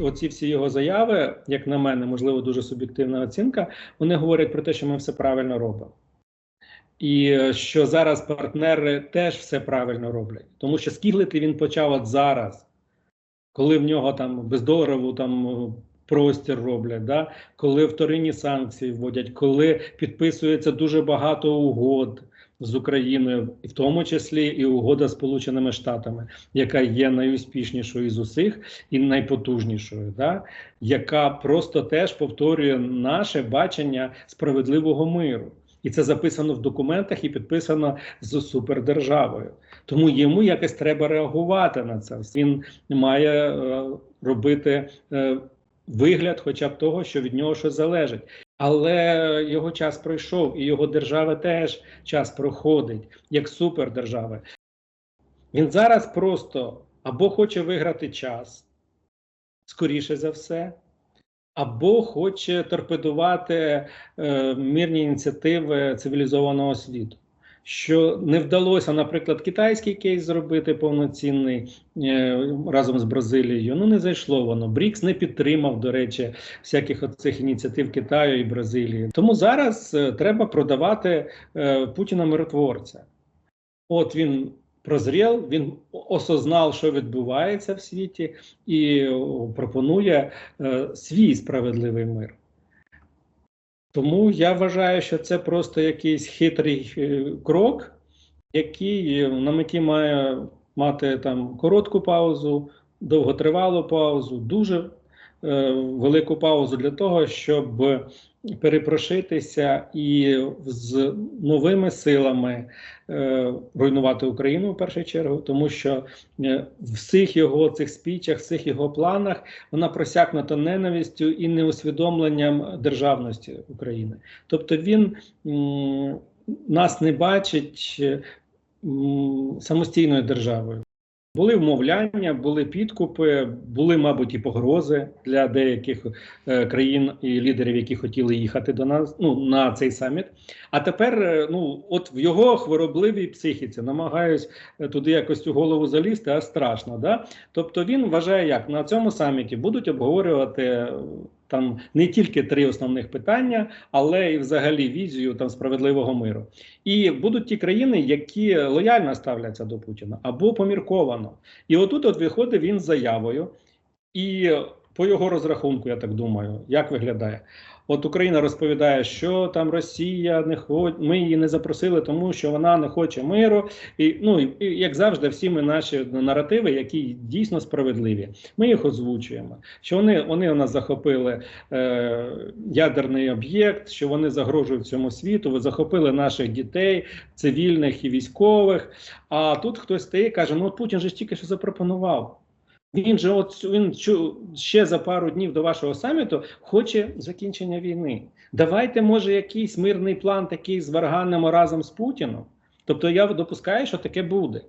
оці всі його заяви, як на мене, можливо, дуже суб'єктивна оцінка, вони говорять про те, що ми все правильно робимо. І е, що зараз партнери теж все правильно роблять. Тому що скіглити він почав от зараз, коли в нього там бездоларову там е, простір роблять, да? коли вторинні санкції вводять, коли підписується дуже багато угод з Україною, і в тому числі і угода Сполученими Штатами, яка є найуспішнішою з усіх і найпотужнішою, да? яка просто теж повторює наше бачення справедливого миру. І це записано в документах і підписано з супердержавою. Тому йому якось треба реагувати на це. Він має е, робити е, вигляд, хоча б того, що від нього щось залежить. Але його час пройшов, і його держава теж час проходить як супердержави. Він зараз просто або хоче виграти час, скоріше за все, або хоче торпедувати е, мирні ініціативи цивілізованого світу. Що не вдалося, наприклад, китайський кейс зробити повноцінний е, разом з Бразилією. Ну не зайшло воно. Брікс не підтримав, до речі, всяких оцих ініціатив Китаю і Бразилії. Тому зараз е, треба продавати е, Путіна миротворця. От він прозрів, він осознав, що відбувається в світі, і пропонує свій справедливий мир. Тому я вважаю, що це просто якийсь хитрий е, крок, який на меті має мати там коротку паузу, довготривалу паузу, дуже е, велику паузу для того, щоб перепрошитися і з новими силами е, руйнувати Україну в першу чергу, тому що е, в всіх його цих спічах, всіх його планах вона просякнута ненавистю і неусвідомленням державності України. Тобто він нас не бачить самостійною державою. Були вмовляння, були підкупи, були, мабуть, і погрози для деяких е, країн і лідерів, які хотіли їхати до нас ну, на цей саміт. А тепер, е, ну, от в його хворобливій психіці намагаюсь е, туди якось у голову залізти, а страшно. Да? Тобто він вважає, як на цьому саміті будуть обговорювати. Там не тільки три основних питання, але і взагалі візію там справедливого миру. І будуть ті країни, які лояльно ставляться до Путіна або помірковано. І отут от виходить він з заявою, і по його розрахунку, я так думаю, як виглядає. От Україна розповідає, що там Росія не хоче, ми її не запросили, тому що вона не хоче миру. І ну і, як завжди, всі ми наші наративи, які дійсно справедливі, ми їх озвучуємо. Що вони вони у нас захопили е, ядерний об'єкт, що вони загрожують цьому світу. Ви захопили наших дітей, цивільних і військових. А тут хтось стає каже: Ну Путін же тільки що запропонував. Він же, от він ще за пару днів до вашого саміту хоче закінчення війни. Давайте, може, якийсь мирний план такий зварганимо разом з Путіном. Тобто я допускаю, що таке буде.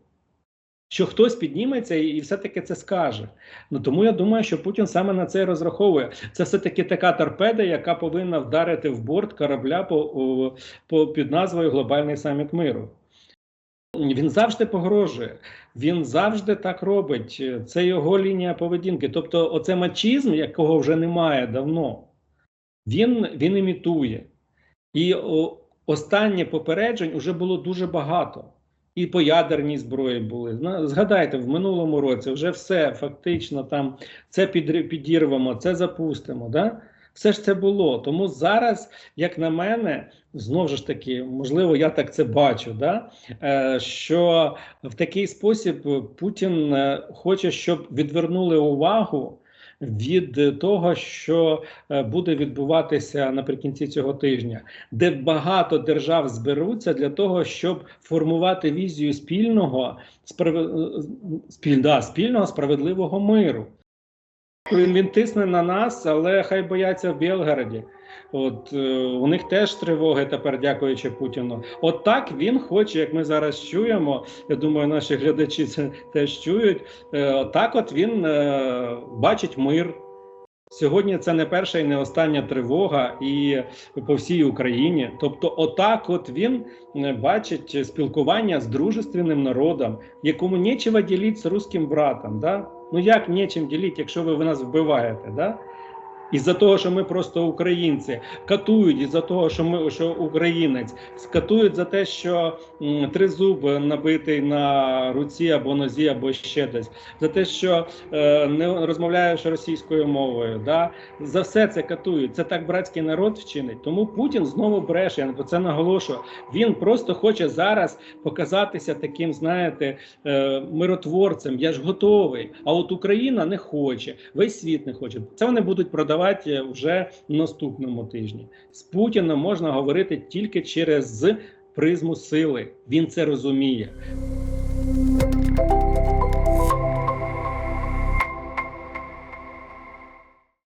Що хтось підніметься і все-таки це скаже. Ну тому я думаю, що Путін саме на це і розраховує. Це все-таки така торпеда, яка повинна вдарити в борт корабля по, по під назвою Глобальний саміт миру. Він завжди погрожує, він завжди так робить. Це його лінія поведінки. Тобто, оце мачізм, якого вже немає давно, він він імітує. І останнє попереджень вже було дуже багато. І по ядерній зброї були. Згадайте, в минулому році вже все фактично там це підірвемо, це запустимо. Да? Все ж це було. Тому зараз, як на мене, знову ж таки, можливо, я так це бачу, да? е, що в такий спосіб Путін е, хоче, щоб відвернули увагу. Від того, що е, буде відбуватися наприкінці цього тижня, де багато держав зберуться для того, щоб формувати візію спільного справ... спіль... да, спільного справедливого миру. Він, він тисне на нас, але хай бояться в Білгороді. От е, у них теж тривоги тепер, дякуючи Путіну. От так він хоче, як ми зараз чуємо. Я думаю, наші глядачі це теж чують. Е, так, от він е, бачить мир. Сьогодні це не перша і не остання тривога, і по всій Україні. Тобто, отак, от він е, бачить спілкування з дружественним народом, якому нічого ділити з руським братом. Да? Ну як нічим ділити, якщо ви, ви нас вбиваєте? Да? Із-за того, що ми просто українці катують, із-за того, що ми що українець, катують за те, що м, тризуб набитий на руці або нозі, або ще десь, за те, що е, не розмовляєш російською мовою. Да? За все це катують. Це так братський народ вчинить. Тому Путін знову бреше. Я про це наголошую. Він просто хоче зараз показатися таким, знаєте, е, миротворцем. Я ж готовий. А от Україна не хоче, весь світ не хоче. Це вони будуть продавати вже наступному тижні. З Путіном можна говорити тільки через призму сили. Він це розуміє.